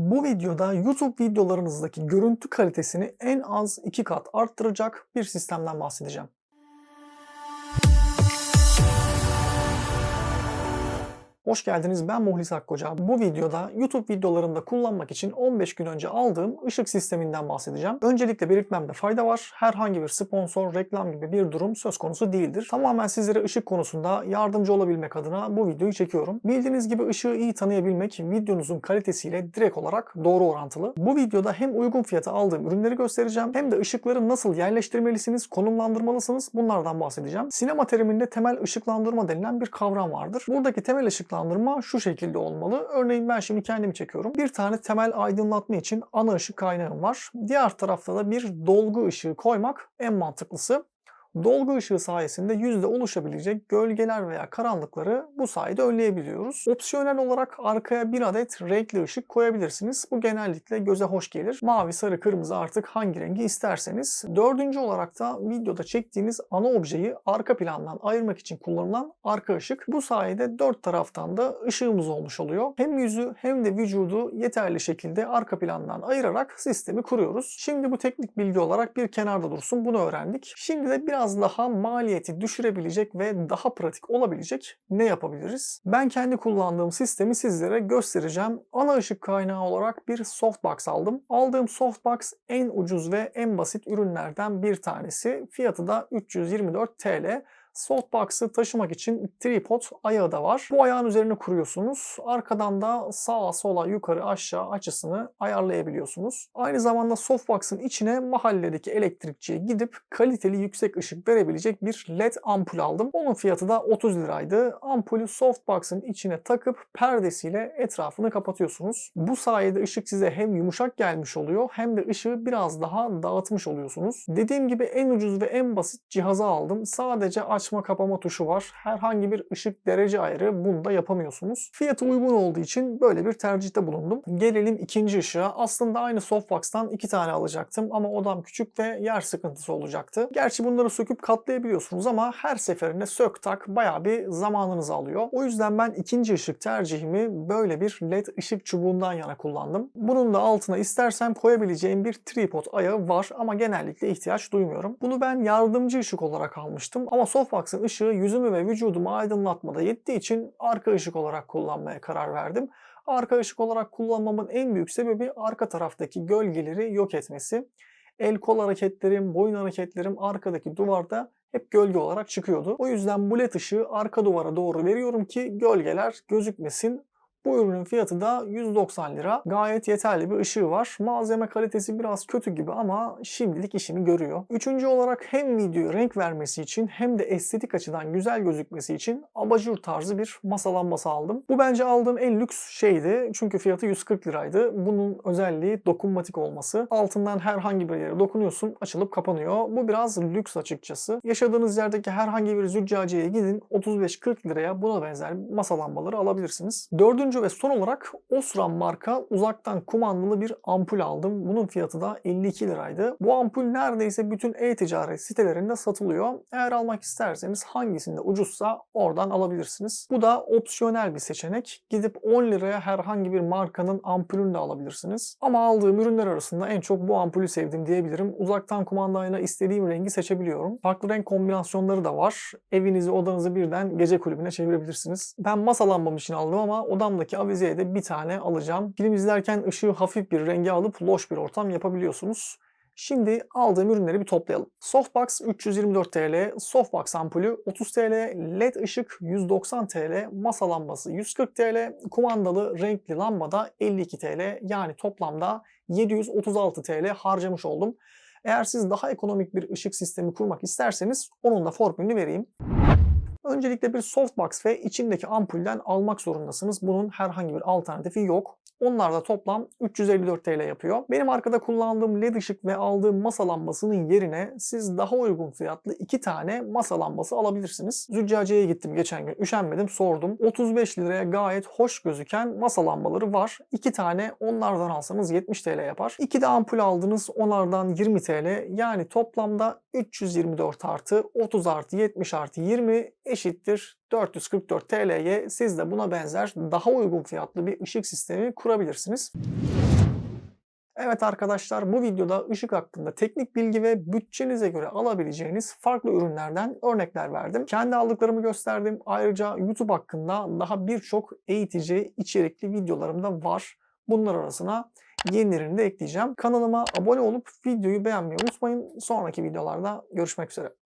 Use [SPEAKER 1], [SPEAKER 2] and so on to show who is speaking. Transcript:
[SPEAKER 1] Bu videoda YouTube videolarınızdaki görüntü kalitesini en az 2 kat arttıracak bir sistemden bahsedeceğim. Hoş geldiniz ben Muhlis Akkoca. Bu videoda YouTube videolarımda kullanmak için 15 gün önce aldığım ışık sisteminden bahsedeceğim. Öncelikle belirtmemde fayda var. Herhangi bir sponsor, reklam gibi bir durum söz konusu değildir. Tamamen sizlere ışık konusunda yardımcı olabilmek adına bu videoyu çekiyorum. Bildiğiniz gibi ışığı iyi tanıyabilmek videonuzun kalitesiyle direkt olarak doğru orantılı. Bu videoda hem uygun fiyata aldığım ürünleri göstereceğim hem de ışıkları nasıl yerleştirmelisiniz, konumlandırmalısınız bunlardan bahsedeceğim. Sinema teriminde temel ışıklandırma denilen bir kavram vardır. Buradaki temel ışıklandırma şu şekilde olmalı. Örneğin ben şimdi kendimi çekiyorum. Bir tane temel aydınlatma için ana ışık kaynağım var. Diğer tarafta da bir dolgu ışığı koymak en mantıklısı. Dolgu ışığı sayesinde yüzde oluşabilecek gölgeler veya karanlıkları bu sayede önleyebiliyoruz. Opsiyonel olarak arkaya bir adet renkli ışık koyabilirsiniz. Bu genellikle göze hoş gelir. Mavi, sarı, kırmızı artık hangi rengi isterseniz. Dördüncü olarak da videoda çektiğiniz ana objeyi arka plandan ayırmak için kullanılan arka ışık. Bu sayede dört taraftan da ışığımız olmuş oluyor. Hem yüzü hem de vücudu yeterli şekilde arka plandan ayırarak sistemi kuruyoruz. Şimdi bu teknik bilgi olarak bir kenarda dursun. Bunu öğrendik. Şimdi de biraz biraz daha maliyeti düşürebilecek ve daha pratik olabilecek ne yapabiliriz? Ben kendi kullandığım sistemi sizlere göstereceğim. Ana ışık kaynağı olarak bir softbox aldım. Aldığım softbox en ucuz ve en basit ürünlerden bir tanesi. Fiyatı da 324 TL. Softbox'ı taşımak için tripod ayağı da var. Bu ayağın üzerine kuruyorsunuz. Arkadan da sağa sola yukarı aşağı açısını ayarlayabiliyorsunuz. Aynı zamanda softbox'ın içine mahalledeki elektrikçiye gidip kaliteli yüksek ışık verebilecek bir led ampul aldım. Onun fiyatı da 30 liraydı. Ampulü softbox'ın içine takıp perdesiyle etrafını kapatıyorsunuz. Bu sayede ışık size hem yumuşak gelmiş oluyor hem de ışığı biraz daha dağıtmış oluyorsunuz. Dediğim gibi en ucuz ve en basit cihazı aldım. Sadece açma kapama tuşu var. Herhangi bir ışık derece ayarı bunda yapamıyorsunuz. Fiyatı uygun olduğu için böyle bir tercihte bulundum. Gelelim ikinci ışığa. Aslında aynı softbox'tan iki tane alacaktım ama odam küçük ve yer sıkıntısı olacaktı. Gerçi bunları söküp katlayabiliyorsunuz ama her seferinde sök tak bayağı bir zamanınızı alıyor. O yüzden ben ikinci ışık tercihimi böyle bir led ışık çubuğundan yana kullandım. Bunun da altına istersem koyabileceğim bir tripod ayağı var ama genellikle ihtiyaç duymuyorum. Bunu ben yardımcı ışık olarak almıştım ama softbox'ın ışığı yüzümü ve vücudumu aydınlatmada yettiği için arka ışık olarak kullanmaya karar verdim. Arka ışık olarak kullanmamın en büyük sebebi arka taraftaki gölgeleri yok etmesi. El kol hareketlerim, boyun hareketlerim arkadaki duvarda hep gölge olarak çıkıyordu. O yüzden bu led ışığı arka duvara doğru veriyorum ki gölgeler gözükmesin. Bu ürünün fiyatı da 190 lira. Gayet yeterli bir ışığı var. Malzeme kalitesi biraz kötü gibi ama şimdilik işini görüyor. Üçüncü olarak hem videoya renk vermesi için hem de estetik açıdan güzel gözükmesi için abajur tarzı bir masa lambası aldım. Bu bence aldığım en lüks şeydi. Çünkü fiyatı 140 liraydı. Bunun özelliği dokunmatik olması. Altından herhangi bir yere dokunuyorsun açılıp kapanıyor. Bu biraz lüks açıkçası. Yaşadığınız yerdeki herhangi bir züccaciyeye gidin 35-40 liraya buna benzer masa lambaları alabilirsiniz. Dördüncü Dördüncü ve son olarak Osram marka uzaktan kumandalı bir ampul aldım. Bunun fiyatı da 52 liraydı. Bu ampul neredeyse bütün e-ticaret sitelerinde satılıyor. Eğer almak isterseniz hangisinde ucuzsa oradan alabilirsiniz. Bu da opsiyonel bir seçenek. Gidip 10 liraya herhangi bir markanın ampulünü de alabilirsiniz. Ama aldığım ürünler arasında en çok bu ampulü sevdim diyebilirim. Uzaktan kumandayla istediğim rengi seçebiliyorum. Farklı renk kombinasyonları da var. Evinizi, odanızı birden gece kulübüne çevirebilirsiniz. Ben masa lambam için aldım ama odamdaki Buradaki avizeye de bir tane alacağım. Film izlerken ışığı hafif bir renge alıp loş bir ortam yapabiliyorsunuz. Şimdi aldığım ürünleri bir toplayalım. Softbox 324 TL, Softbox ampulü 30 TL, LED ışık 190 TL, masa lambası 140 TL, kumandalı renkli lamba da 52 TL. Yani toplamda 736 TL harcamış oldum. Eğer siz daha ekonomik bir ışık sistemi kurmak isterseniz onun da formülünü vereyim. Öncelikle bir softbox ve içindeki ampulden almak zorundasınız. Bunun herhangi bir alternatifi yok. Onlar da toplam 354 TL yapıyor. Benim arkada kullandığım led ışık ve aldığım masa lambasının yerine siz daha uygun fiyatlı iki tane masa lambası alabilirsiniz. Züccaciyeye gittim geçen gün. Üşenmedim sordum. 35 liraya gayet hoş gözüken masa lambaları var. İki tane onlardan alsanız 70 TL yapar. İki de ampul aldınız onlardan 20 TL. Yani toplamda 324 artı 30 artı 70 artı 20 eşittir 444 TL'ye siz de buna benzer daha uygun fiyatlı bir ışık sistemi kurabilirsiniz. Evet arkadaşlar bu videoda ışık hakkında teknik bilgi ve bütçenize göre alabileceğiniz farklı ürünlerden örnekler verdim. Kendi aldıklarımı gösterdim. Ayrıca YouTube hakkında daha birçok eğitici içerikli videolarım da var. Bunlar arasına yenilerini de ekleyeceğim. Kanalıma abone olup videoyu beğenmeyi unutmayın. Sonraki videolarda görüşmek üzere.